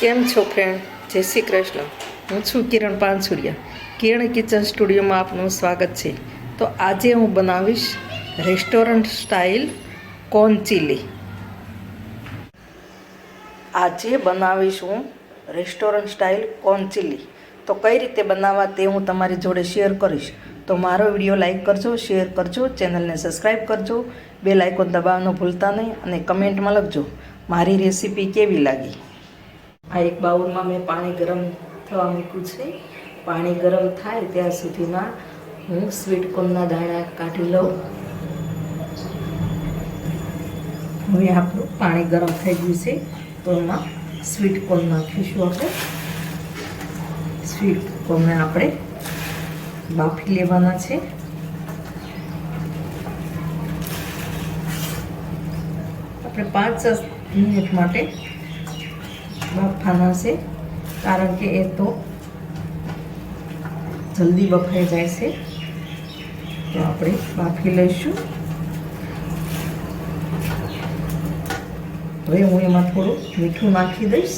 કેમ છો ફ્રેન્ડ જય શ્રી કૃષ્ણ. હું છું કિરણ પાનસુરિયા. કિરણ કિચન સ્ટુડિયોમાં આપનું સ્વાગત છે. તો આજે હું બનાવીશ રેસ્ટોરન્ટ સ્ટાઇલ કોર્ન ચીલી. આજે બનાવીશ હું રેસ્ટોરન્ટ સ્ટાઇલ કોર્ન ચીલી. તો કઈ રીતે બનાવવા તે હું તમારી જોડે શેર કરીશ. તો મારો વીડિયો લાઇક કરજો, શેર કરજો, ચેનલને સબસ્ક્રાઈબ કરજો બે લાઇકોન દબાવવાનું ભૂલતા નહીં અને કમેન્ટમાં લખજો, મારી રેસીપી કેવી લાગી? આ એક બાઉલમાં મેં પાણી ગરમ થવા મૂક્યું છે. પાણી ગરમ થાય ત્યાં સુધીમાં હું સ્વીટ કોર્નના દાણા કાઢી લઉં. હવે આપણું પાણી ગરમ થઈ ગયું છે તો એમાં સ્વીટ કોર્ન નાખીશું આપણે. સ્વીટ કોર્નને આપણે બાફી લેવાના છે. આપણે પાંચ મિનિટ માટે બાફવાના છે, કારણ કે એ તો જલ્દી બફાઈ જાય છે. તો આપણે બાફી લઈશું. હવે હું એમાં થોડું મીઠું નાખી દઈશ.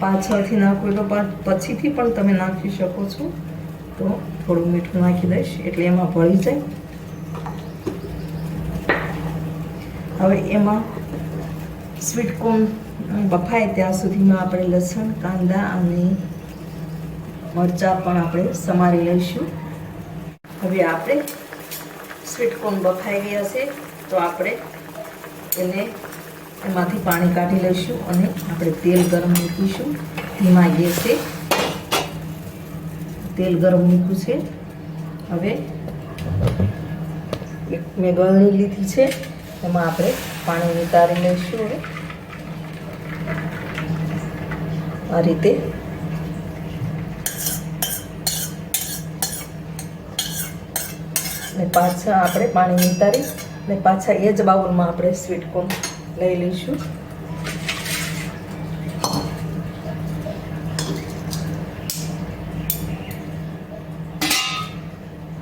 પાછળથી નાખવું તો પછીથી પણ તમે નાખી શકો છો. તો થોડું મીઠું નાખી દઈશ, એટલે એમાં ભળી જાય. હવે એમાં સ્વીટ કોર્ન બફાય ત્યાં સુધીમાં આપણે લસણ, કાંદા અને મરચાં પણ આપણે સમારી લઈશું. હવે આપણે સ્વીટકોર્ન બફાઈ ગયા છે, તો આપણે એને એમાંથી પાણી કાઢી લઈશું અને આપણે તેલ ગરમ મૂકીશું. ધીમા ગેસે તેલ ગરમ મૂક્યું છે. હવે મેં ગળણી લીધી છે, એમાં આપણે પાણી ઉતારી લઈશું હવે. આ રીતે. ને પાછા આપણે પાણી ઉતારી ને પાછા એ જ બાઉલમાં આપણે સ્વીટ કોર્ન લઈ લઈશું.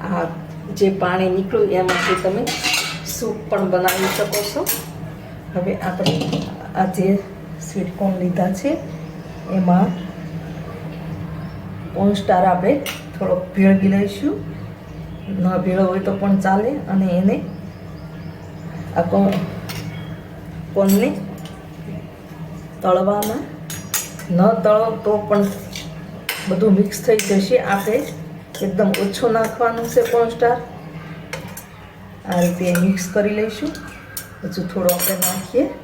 આ જે પાણી નીકળ્યું એમાંથી તમે સૂપ પણ બનાવી શકો છો. હવે આપણે આ જે સ્વીટ કોર્ન લીધા છે એમાં કોર્ન સ્ટાર આપણે થોડોક ભેળવી લઈશું. ન ભેળો હોય તો પણ ચાલે અને એને આ કોણ? કોનને તળવામાં? ન તળો તો પણ બધું મિક્સ થઈ જશે. આપણે એકદમ ઓછું નાખવાનું છે કોર્ન સ્ટાર આ રીતે મિક્સ કરી લઈશું. હજુ થોડું આપણે નાખીએ.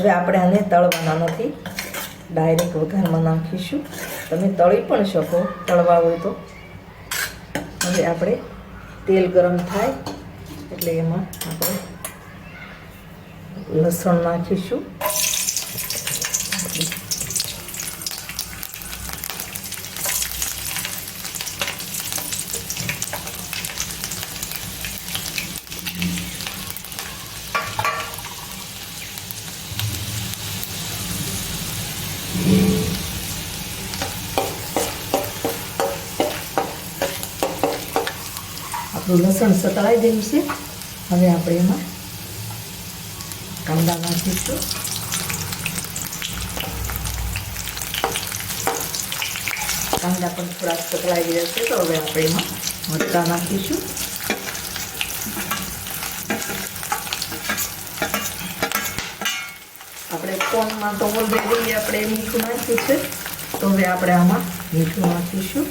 હવે આપણે આને તળવાના નથી. ડાયરેક્ટ વઘારમાં નાખીશું. તમે તળી પણ શકો, તળવા હોય તો. હવે આપણે તેલ ગરમ થાય એટલે એમાં આપણે લસણ નાખીશું. આપણું લસણ સતળાઈ ગયું છે. હવે આપણે એમાં કાંદા નાખીશું. કાંદા પણ થોડાક સતળાઈ ગયા છે તો હવે આપણે એમાં મરચાં નાખીશું. આપણે કોનમાં તો ઓલરેડી આપણે મીઠું નાખ્યું છે. તો હવે આપણે આમાં મીઠું નાખીશું.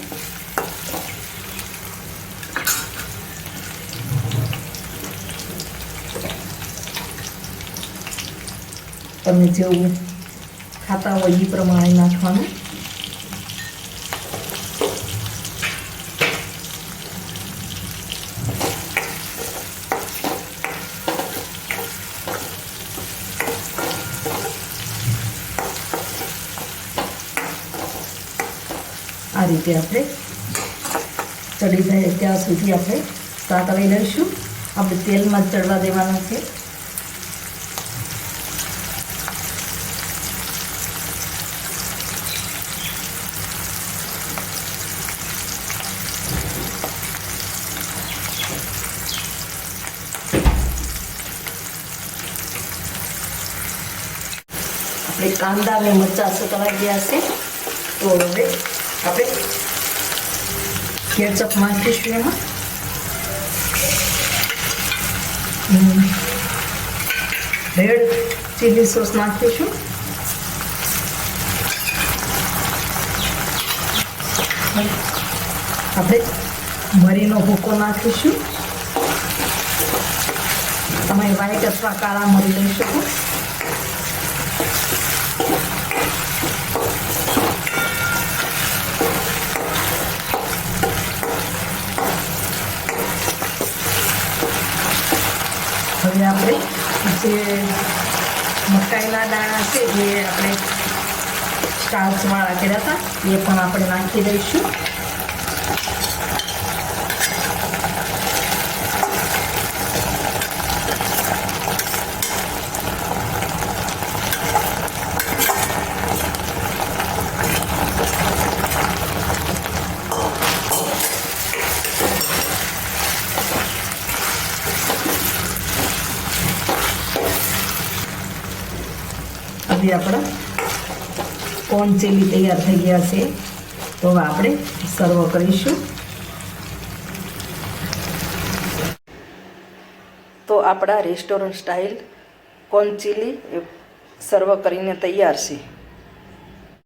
તમે જેવું ખાતા હોય એ પ્રમાણે નાખવાનું. આ રીતે આપણે ચડી જાય ત્યાં સુધી આપણે સાતળી લઈશું. આપણે તેલમાં ચડવા દેવાના છે. આપણે કાંદા અને મરચાં સુકવા ગયા છે તો હવે આપણે કેચઅપ નાખીશું એમાં. રેડ ચીલી સોસ નાખીશું. આપણે મરીનો ભૂકો નાખીશું. તમે વ્હાઈટ અથવા કાળા મરી લઈ શકો હવે આપણે જે મકાઈના દાણા છે જે આપણે સ્ટાર્ચવાળા કર્યા હતા એ પણ આપણે નાખી દઈશું. હવે આપણા કોર્ન ચીલી તૈયાર થઈ ગયા છે. તો હવે આપણે સર્વ કરીશું. તો આપણા રેસ્ટોરન્ટ સ્ટાઇલ કોન ચીલી સર્વ કરીને તૈયાર છે.